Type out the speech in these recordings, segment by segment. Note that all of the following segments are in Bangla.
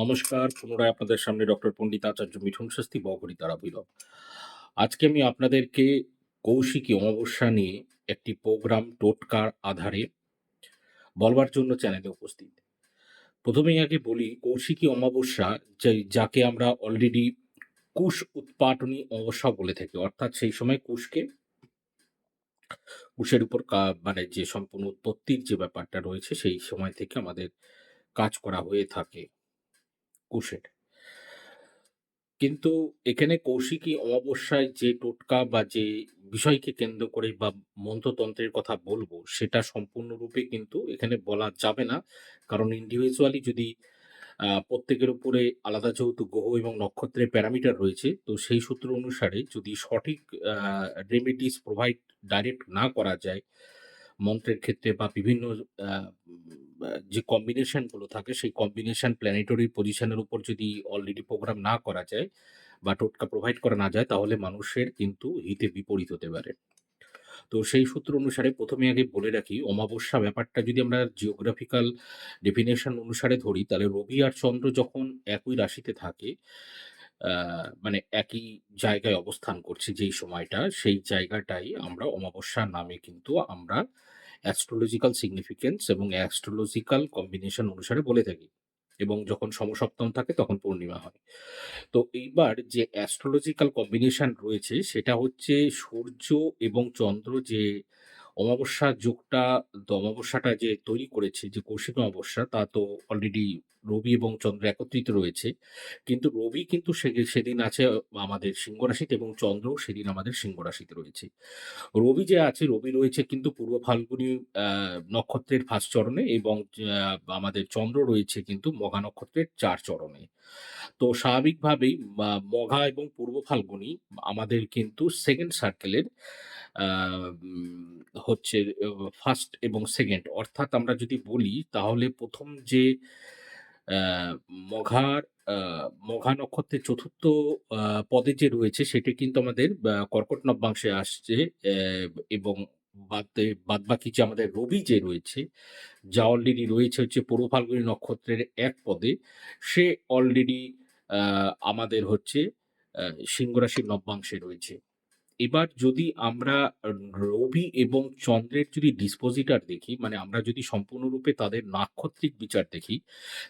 নমস্কার, পুনরায় আপনাদের সামনে ডক্টর পণ্ডিত আচার্য মিঠুন শাস্তি বহরি তারা বিলব আজকে আমি আপনাদেরকে কৌশিকী অমাবস্যা নিয়ে একটি প্রোগ্রাম টোটকার আধারে বলবার জন্য চ্যানেলে উপস্থিত। প্রথমেই আগে বলি, কৌশিকী অমাবস্যা যে যাকে আমরা অলরেডি কুশ উৎপাটনী অমাবস্যা বলে থাকি, অর্থাৎ সেই সময় কুশকে কুশের উপর মানে যে সম্পূর্ণ উৎপত্তির যে ব্যাপারটা রয়েছে, সেই সময় থেকে আমাদের কাজ করা হয়ে থাকে। কুশের। কিন্তু এখানে কৌশিকী অমাবস্যায় যে টোটকা বা যে বিষয়কে কেন্দ্র করে বা মন্ত্রতন্ত্রের কথা বলব, সেটা সম্পূর্ণরূপে কিন্তু এখানে বলা যাবে না। কারণ ইন্ডিভিজুয়ালি যদি প্রত্যেকের উপরে আলাদা যেহেতু গ্রহ এবং নক্ষত্রের প্যারামিটার রয়েছে, তো সেই সূত্র অনুসারে যদি সঠিক রেমিডিস প্রোভাইড ডাইরেক্ট না করা যায় মন্ত্রের ক্ষেত্রে বা বিভিন্ন যে কম্বিনেশনগুলো থাকে, সেই কম্বিনেশন প্ল্যানেটরি পজিশনের উপর যদি অলরেডি প্রোগ্রাম না করা যায় বা টোটকা প্রোভাইড করা না যায়, তাহলে মানুষের কিন্তু হিতে বিপরীত হতে পারে। তো সেই সূত্র অনুসারে প্রথমে আগে বলে রাখি, অমাবস্যা ব্যাপারটা যদি আমরা জিওগ্রাফিক্যাল ডেফিনেশন অনুসারে ধরি, তাহলে রবি আর চন্দ্র যখন একই রাশিতে থাকে মানে একই জায়গায় অবস্থান করছে যেই সময়টা, সেই জায়গাটাই আমরা অমাবস্যা নামে কিন্তু আমরা অ্যাস্ট্রোলজিক্যাল সিগনিফিকেন্স এবং অ্যাস্ট্রোলজিক্যাল কম্বিনেশন অনুসারে বলে থাকি এবং যখন সমসপ্তম থাকে তখন পূর্ণিমা হয়। তো এইবার যে অ্যাস্ট্রোলজিক্যাল কম্বিনেশন রয়েছে সেটা হচ্ছে সূর্য এবং চন্দ্র যে অমাবস্যা যুগটা অমাবস্যাটা যে তৈরি করেছে, যে কৌশিক অমাবস্যা, তা তো অলরেডি রবি এবং চন্দ্র একত্রিত রয়েছে। কিন্তু রবি কিন্তু সেদিন আছে আমাদের সিংহ রাশিতে এবং চন্দ্র সেদিন আমাদের সিংহ রাশিতে রয়েছে। রবি যে আছে, রবি রয়েছে কিন্তু পূর্ব ফাল্গুনি নক্ষত্রের ফার্স্ট চরণে এবং আমাদের চন্দ্র রয়েছে কিন্তু মঘা নক্ষত্রের চার চরণে। তো স্বাভাবিকভাবেই মঘা এবং পূর্ব ফাল্গুনি আমাদের কিন্তু সেকেন্ড সার্কেলের হচ্ছে ফার্স্ট এবং সেকেন্ড অর্থাৎ আমরা যদি বলি তাহলে প্রথম যে মঘার মঘা নক্ষত্রের চতুর্থ পদে যে রয়েছে সেটি কিন্তু আমাদের কর্কট নব্যাংশে আসছে এবং বাদে বাদ বাকি যে আমাদের রবি যে রয়েছে যা অলরেডি রয়েছে হচ্ছে পূর্ব নক্ষত্রের এক পদে সে অলরেডি আমাদের হচ্ছে আহ, সিংহ নব্যাংশে রয়েছে। এবার যদি আমরা রবি এবং চন্দ্রের যদি ডিসপোজিটার দেখি মানে আমরা যদি সম্পূর্ণরূপে তাদের নাক্ষত্রিক বিচার দেখি,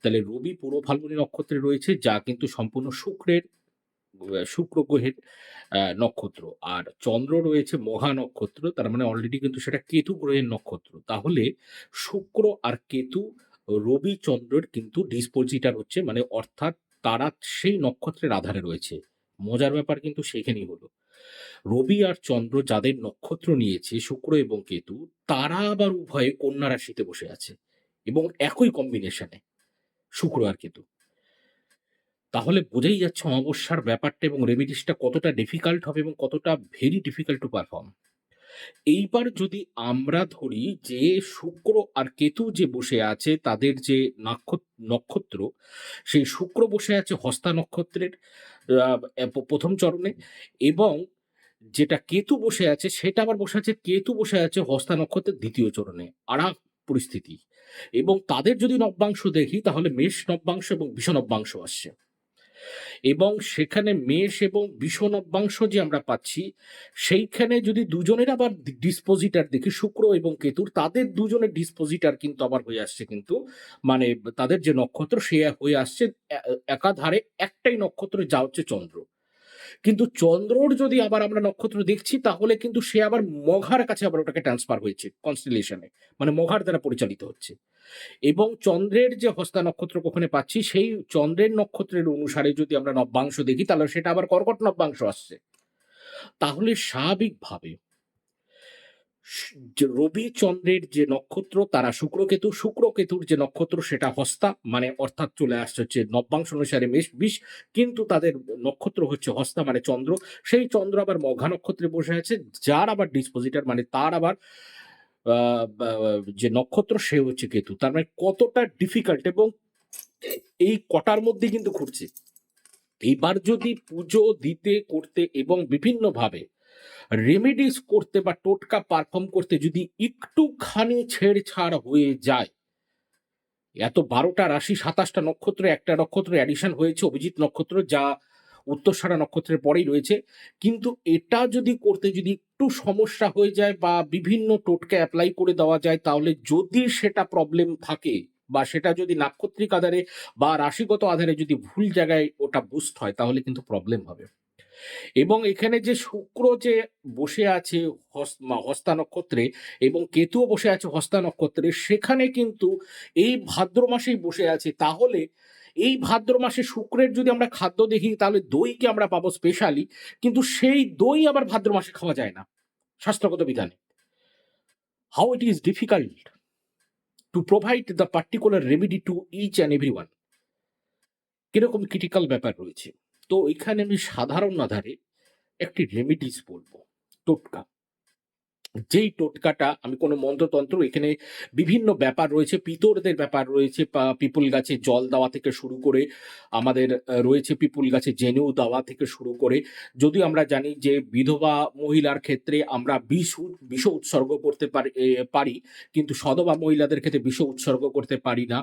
তাহলে রবি পূর্ব ফাল্গুনী নক্ষত্রে রয়েছে, যা কিন্তু সম্পূর্ণ শুক্রের শুক্র গ্রহের নক্ষত্র। আর চন্দ্র রয়েছে মহা নক্ষত্র, তার মানে অলরেডি কিন্তু সেটা কেতু গ্রহের নক্ষত্র। তাহলে শুক্র আর কেতু, রবি, চন্দ্রের কিন্তু ডিসপোজিটার হচ্ছে মানে অর্থাৎ তারা সেই নক্ষত্রের আধারে রয়েছে। মজার ব্যাপার কিন্তু সেখানেই হলো। রবি আর চন্দ্র যাদের নক্ষত্র নিয়েছে, শুক্র এবং কেতু, তারা আবার উভয়ে কন্যা রাশিতে বসে আছে এবং একই কম্বিনেশনে শুক্র আর কেতু। তাহলে বোঝাই যাচ্ছে অমাবস্যার ব্যাপারটা এবং রেমিডিসটা কতটা ডিফিকাল্ট হবে এবং কতটা ভেরি ডিফিকাল্ট টু পারফর্ম এইবার যদি আমরা ধরি যে শুক্র আর কেতু যে বসে আছে, তাদের যে নক্ষত্র, সেই শুক্র বসে আছে হস্তা নক্ষত্রের প্রথম চরণে এবং যেটা কেতু বসে আছে, সেটা আবার বসে আছে, কেতু বসে আছে হস্তা নক্ষত্রের দ্বিতীয় চরণে। আর পরিস্থিতি। এবং তাদের যদি নব্যাংশ দেখি, তাহলে মেষ নব্যাংশ এবং বিষ নব্যাংশ আসছে। এবং সেখানে মেষ এবং ভীষণ অব্যাংশ যে আমরা পাচ্ছি, সেইখানে যদি দুজনের আবার ডিসপোজিটার দেখি, শুক্র এবং কেতুর, তাদের দুজনের ডিসপোজিটার কিন্তু আবার হয়ে আসছে কিন্তু মানে তাদের যে নক্ষত্র, সে হয়ে আসছে একাধারে একটাই নক্ষত্র, যা হচ্ছে চন্দ্র। কিন্তু চন্দ্রর যদি আবার আমরা নক্ষত্র দেখছি, তাহলে কিন্তু সে আবার মঘার কাছে আবার ওটাকে ট্রান্সফার হয়েছে কনস্টিলেশনে মানে মঘার দ্বারা পরিচালিত হচ্ছে। এবং চন্দ্রের যে হস্তা নক্ষত্র ওখানে পাচ্ছি, সেই চন্দ্রের নক্ষত্রের অনুসারে যদি আমরা নব্যাংশ দেখি, তাহলে সেটা আবার কর্কট নব্যাংশ আসছে। তাহলে স্বাভাবিকভাবে রবি চন্দ্রের যে নক্ষত্র, তারা শুক্রকেতু, শুক্রকেতুর যে নক্ষত্র, সেটা হস্তা মানে অর্থাৎ চলে আসছে হচ্ছে নব্যাংশ অনুসারে মেষ, বিষ, কিন্তু তাদের নক্ষত্র হচ্ছে হস্তা মানে চন্দ্র। সেই চন্দ্র আবার মঘা নক্ষত্রে বসে আছে, যার আবার ডিসপোজিটার মানে তার আবার যে নক্ষত্র, সে হচ্ছে কেতু। তার মানে কতটা ডিফিকাল্ট এবং এই কটার মধ্যে কিন্তু ঘুরছে। এইবার যদি পুজো দিতে, করতে এবং বিভিন্নভাবে রেমেডিস করতে বা টোটকা পারফর্ম করতে যদি একটুখানি ছেড়ছাড় হয়ে যায়, এত বারোটা রাশি, সাতাশটা নক্ষত্র, একটা নক্ষত্র অ্যাডিশন হয়েছে, অভিজিৎ নক্ষত্র যা উত্তরসারা নক্ষত্রের পরেই রয়েছে, কিন্তু এটা যদি করতে যদি একটু সমস্যা হয়ে যায় বা বিভিন্ন টোটকে অ্যাপ্লাই করে দেওয়া যায়, তাহলে যদি সেটা প্রবলেম থাকে বা সেটা যদি নাক্ষত্রিক আধারে বা রাশিগত আধারে যদি ভুল জায়গায় ওটা বুস্ট হয়, তাহলে কিন্তু প্রবলেম হবে। এবং এখানে যে শুক্র যে বসে আছে হস্তা নক্ষত্রে এবং কেতুও বসে আছে হস্তা নক্ষত্রে সেখানে কিন্তু এই ভাদ্র মাসেই বসে আছে। তাহলে এই ভাদ্র মাসে শুক্রের যদি আমরা খাদ্য দেখি, তাহলে দইকে আমরা পাবো স্পেশালি কিন্তু সেই দই আবার ভাদ্র মাসে খাওয়া যায় না শাস্ত্রগত বিধানে। How it is difficult to provide the particular remedy to each and every one কীরকম ক্রিটিক্যাল ব্যাপার রয়েছে? তো এখানে আমি সাধারণ আধারে একটি রেমিডিস বলব টোটকা। যেই টোটকাটা, আমি কোনো মন্ত্রতন্ত্র, এখানে বিভিন্ন ব্যাপার রয়েছে, পিতরদের ব্যাপার রয়েছে পিপুল গাছে জল দেওয়া থেকে শুরু করে, আমাদের রয়েছে পিপুল গাছে জেনেও দেওয়া থেকে শুরু করে। যদি আমরা জানি যে বিধবা মহিলার ক্ষেত্রে আমরা বিষ বিষ উৎসর্গ করতে পারি কিন্তু সধবা মহিলাদের ক্ষেত্রে বিষ উৎসর্গ করতে পারি না।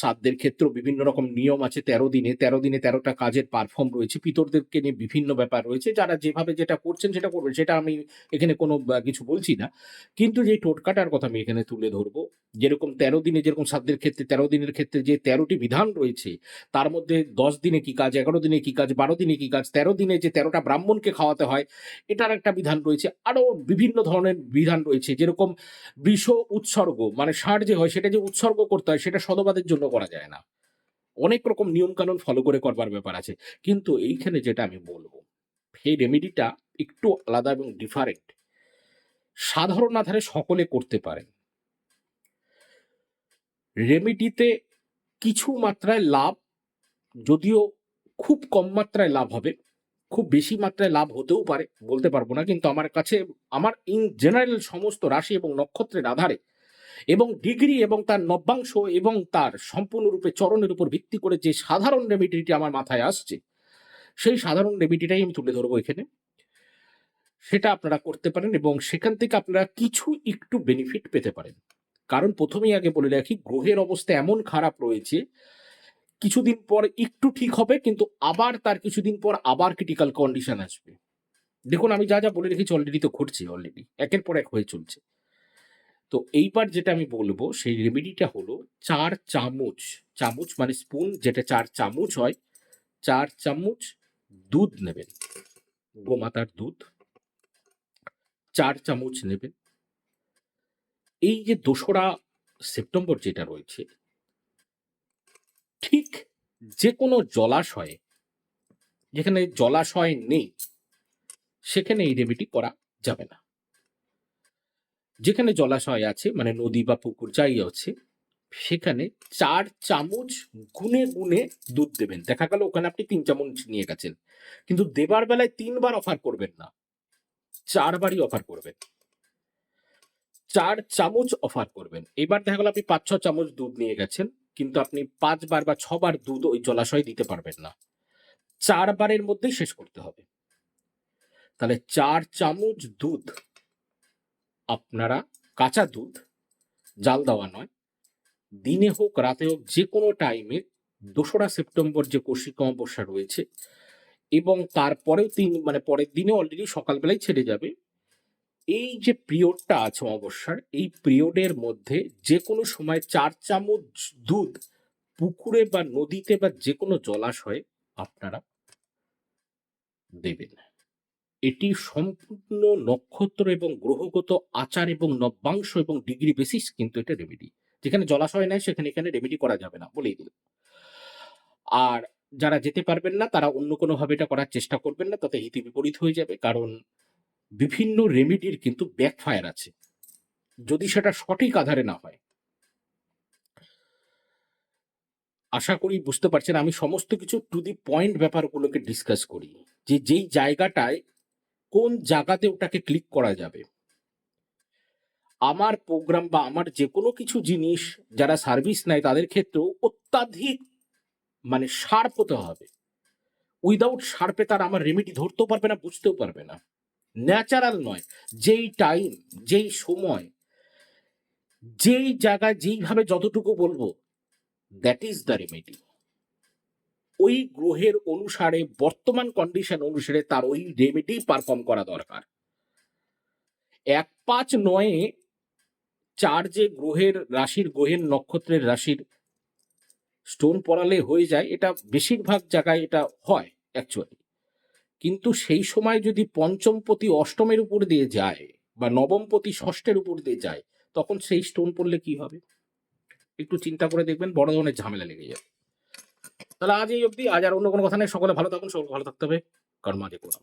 সাধ্যের ক্ষেত্রেও বিভিন্ন রকম নিয়ম আছে, তেরো দিনে তেরো দিনে তেরোটা কাজের পারফর্ম রয়েছে। পিতরদেরকে নিয়ে বিভিন্ন ব্যাপার রয়েছে, যারা যেভাবে যেটা করছেন সেটা করবেন, সেটা আমি এখানে কোনো কিছু বলছি না। কিন্তু যে টোটকাটার কথা আমি এখানে তুলে ধরবো, যেরকম তেরো দিনে, যেরকম সাধ্যের ক্ষেত্রে, তেরো দিনের ক্ষেত্রে যে তেরোটি বিধান রয়েছে, তার মধ্যে দশ দিনে কি কাজ, এগারো দিনে কি কাজ, বারো দিনে কি কাজ, তেরো দিনে যে তেরোটা ব্রাহ্মণকে খাওয়াতে হয়, এটার একটা বিধান রয়েছে। আরও বিভিন্ন ধরনের বিধান রয়েছে, যেরকম বিষ উৎসর্গ মানে ষাঁড় যে হয়, সেটা যে উৎসর্গ করতে হয়, সেটা সদবাদের জন্য করা যায় না। অনেক রকম নিয়মকানুন ফলো করে করবার ব্যাপার আছে। কিন্তু এইখানে যেটা আমি বলব সেই রেমেডিটা একটু আলাদা এবং ডিফারেন্ট সাধারণ আধারে সকলে করতে পারেন। রেমেডিতে কিছু মাত্রায় লাভ, যদিও খুব কম মাত্রায় লাভ হবে। খুব বেশি মাত্রায় লাভ হতেও পারে, বলতে পারব না, কিন্তু আমার কাছে, আমার ইন জেনারেল সমস্ত রাশি এবং নক্ষত্রের আধারে এবং ডিগ্রি এবং তার নব্যাংশ এবং তার সম্পূর্ণরূপে চরণের উপর ভিত্তি করে যে সাধারণ রেমিডিটি আমার মাথায় আসছে সেই সাধারণ রেমিডিটাই আমি তুলে ধরবো এখানে। সেটা আপনারা করতে পারেন এবং সেখান থেকে আপনারা কিছু একটু বেনিফিট পেতে পারেন। কারণ প্রথমেই আগে বলে রাখি, গ্রহের অবস্থা এমন খারাপ রয়েছে, কিছুদিন পর একটু ঠিক হবে, কিন্তু আবার তার কিছুদিন পর আবার ক্রিটিক্যাল কন্ডিশন আসবে। দেখুন, আমি যা যা বলে রেখেছি অলরেডি তো ঘটছে অলরেডি একের পর এক হয়ে চলছে। তো এইবার যেটা আমি বলব, সেই রেমেডিটা হলো চার চামচ চামচ মানে স্পুন যেটা চার চামচ হয়, চার চামচ দুধ নেবেন। গোমাতার দুধ, চার চামচ নেবেন। এই যে দোসরা সেপ্টেম্বর যেটা রয়েছে, ঠিক যে কোনো জলাশয়ে, যেখানে জলাশয় নেই, সেখানে এই রেমেডি করা যাবে না। যেখানে জলাশয় আছে মানে নদী বা পুকুর, যাই আছে সেখানে চার চামচ গুনে গুনে দুধ দেবেন। দেখা গেল ওখানে আপনি তিন চামচ নিয়ে গেছেন। কিন্তু দেবার বেলায় তিনবার অফার করবেন না। চারবারই অফার করবেন। চার চামচ অফার করবেন। এবার দেখা গেল আপনি পাঁচ, ছ চামচ দুধ নিয়ে গেছেন, কিন্তু আপনি পাঁচবার বা ছবার দুধ ওই জলাশয়ে দিতে পারবেন না। চারবারের মধ্যেই শেষ করতে হবে। তাহলে চার চামচ দুধ, আপনারা কাঁচা দুধ, জাল দেওয়া নয় দিনে হোক, রাতে হোক, যে কোনো টাইমে দোসরা সেপ্টেম্বর যে কৌশিক অমাবস্যা রয়েছে এবং তারপরেও তিন মানে পরের দিনে অলরেডি সকালবেলায় ছেড়ে যাবে, এই যে পিরিয়ডটা আছে অমাবস্যার, এই পিরিয়ডের মধ্যে যে কোনো সময় চার চামচ দুধ পুকুরে বা নদীতে বা যে কোনো জলাশয়ে আপনারা দেবেন। এটি সম্পূর্ণ নক্ষত্র এবং গ্রহগত আচার এবং নব্যাংশ এবং ডিগ্রি বেসিস কিন্তু এটা রেমেডি যেখানে জলাশয় নেয় সেখানে এখানে রেমেডি করা যাবে না, বলেই দিল। আর যারা যেতে পারবেন না, তারা অন্য কোনোভাবে এটা করার চেষ্টা করবেন না, তাতে হিতে বিপরীত হয়ে যাবে, কারণ বিভিন্ন রেমেডির কিন্তু ব্যাকফায়ার আছে। যদি সেটা সঠিক আধারে না হয়। আশা করি বুঝতে পারছেন, আমি সমস্ত কিছু টু দি পয়েন্ট ব্যাপারগুলোকে ডিসকাস করি। যে যেই জায়গাটায় কোন জায়গাতে ওটাকে ক্লিক করা যাবে। আমার প্রোগ্রাম বা আমার যে কোনো কিছু জিনিস যারা সার্ভিস নেয় তাদের ক্ষেত্রেও অত্যাধিক মানে শার্প হতে হবে। উইদাউট শার্পে তার আমার রেমিডি ধরতেও পারবে না, বুঝতেও পারবে না। ন্যাচারাল নয়। যেই টাইম যেই সময়, যেই জায়গায়, যেইভাবে যতটুকু বলব দ্যাট ইজ দ্য রেমেডি ওই গ্রহের অনুসারে, বর্তমান কন্ডিশন অনুসারে তার ওই রেমেডি পারফর্ম করা দরকার। এক পাঁচ নয়ে চার যে গ্রহের রাশির, গ্রহের নক্ষত্রের রাশির স্টোন পড়ালে হয়ে যায়, এটা বেশিরভাগ জায়গায় এটা হয় অ্যাকচুয়ালি কিন্তু সেই সময় যদি পঞ্চমপতি অষ্টমের উপর দিয়ে যায় বা নবমপতি ষষ্ঠের উপর দিয়ে যায়, তখন সেই স্টোন পড়লে কি হবে? একটু চিন্তা করে দেখবেন, বড় ধরনের ঝামেলা লেগে যাবে। তাহলে আজ এই অবধি, আজ আর অন্য কোনো কথা নেই। সকলে ভালো থাকুন সকলে ভালো থাকতে হবে। কর্মা কোনো